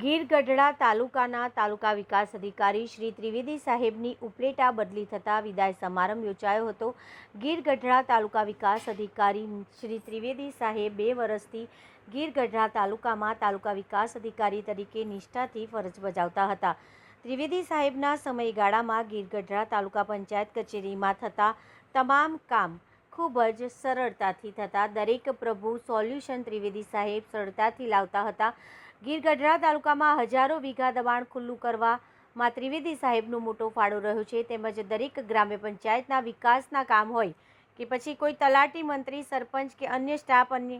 ગીર ગઢડા તાલુકાના તાલુકા વિકાસ અધિકારી શ્રી ત્રિવેદી સાહેબની ઉપલેટા બદલી થતાં વિદાય સમારંભ યોજાયો હતો. ગીર ગઢડા તાલુકા વિકાસ અધિકારી શ્રી ત્રિવેદી સાહેબ બે વર્ષથી ગીર ગઢડા તાલુકામાં તાલુકા વિકાસ અધિકારી તરીકે નિષ્ઠાથી ફરજ બજાવતા હતા. ત્રિવેદી સાહેબના સમયગાળામાં ગીર ગઢડા તાલુકા પંચાયત કચેરીમાં થતા તમામ કામ ખૂબ જ સરળતાથી થતા દરેક પ્રભુ સોલ્યુશન ત્રિવેદી સાહેબ સરળતાથી લાવતા હતા. ગીર ગઢડા તાલુકામાં હજારો વીઘા દબાણ ખુલ્લું કરવામાં ત્રિવેદી સાહેબનો મોટો ફાળો રહ્યો છે. તેમજ દરેક ગ્રામ્ય પંચાયતના વિકાસના કામ હોય કે પછી કોઈ તલાટી મંત્રી, સરપંચ કે અન્ય સ્ટાફ અન્ય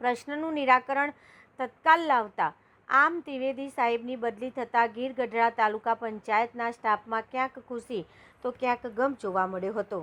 પ્રશ્નનું નિરાકરણ તત્કાલ લાવતા આમ ત્રિવેદી સાહેબની બદલી થતાં ગીર ગઢડા તાલુકા પંચાયતના સ્ટાફમાં ક્યાંક ખુશી તો ક્યાંક ગમ જોવા મળ્યો હતો.